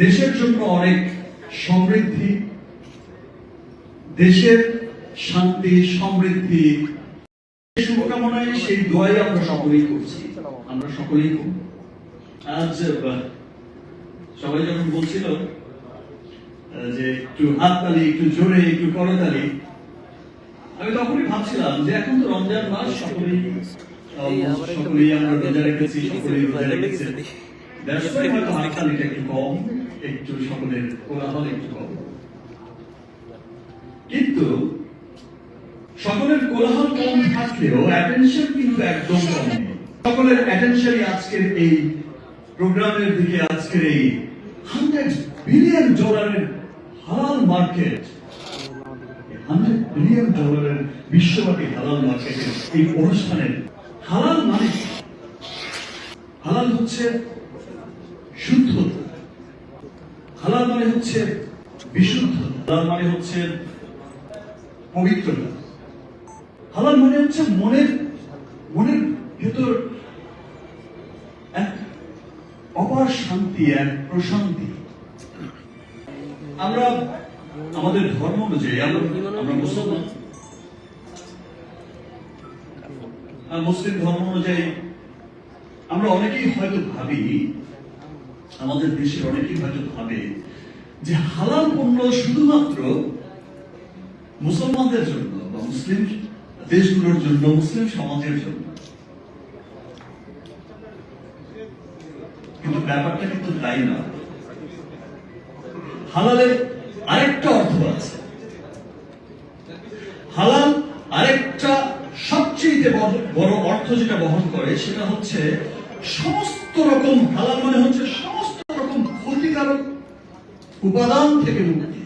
দেশের জন্য অনেক সমৃদ্ধি, দেশের শান্তি, সমৃদ্ধি। শুভকামনায় সেই দোয়াই আমরা সকলেই করছি। আমরা সকলেই আজ সবাই যখন বলছিল যে একটু হাততালি, একটু জোরে, একটু করতালি, আমি তখনই ভাবছিলাম যে এখন তো রমজান মাস, সকলেই সকলেই আমরা রোজা রেখেছি, সকলেই রোজা রেখেছি why হয়তো হাততালিটা একটু কম। একটু সকলের কোলাহল একটু কম। কিন্তু সকলের কোলাহল কম থাকলেও অ্যাটেনশন কিন্তু একদম কম সকলের অ্যাটেনশনই আজকের এই প্রোগ্রামের দিকে, আজকের এই হান্ড্রেড বিলিয়ন ডলারের হালাল মার্কেট হান্ড্রেড বিলিয়ন ডলারের বিশ্বব্যাপী হালাল মার্কেটের এই অনুষ্ঠানের হালাল মানে হালাল হচ্ছে শুদ্ধতা হালাল মানে হচ্ছে বিশুদ্ধ, হালাল মানে হচ্ছে পবিত্রতা হালাল মানে হচ্ছে মনের মনের ভেতর এক অপার শান্তি, এক প্রশান্তি। আমরা আমাদের ধর্ম অনুযায়ী, আমরা মুসলমান। মুসলিম ধর্ম অনুযায়ী আমরা অনেকেই হয়তো ভাবি আমাদের দেশের অনেকেই হয়তো ভাবে যে হালাল পণ্য শুধুমাত্র মুসলমানদের জন্য বা মুসলিম দেশগুলোর জন্য, মুসলিম সমাজের জন্য। কিন্তু ব্যাপারটা কিন্তু তাই না? হালালের আরেকটা অর্থ আছে। হালাল আরেকটা সবচেয়ে বড় অর্থ যেটা বহন করে সেটা হচ্ছে সমস্ত রকম হালাল মানে হচ্ছে সমস্ত রকম ক্ষতিকারক উপাদান থেকে মুক্তি।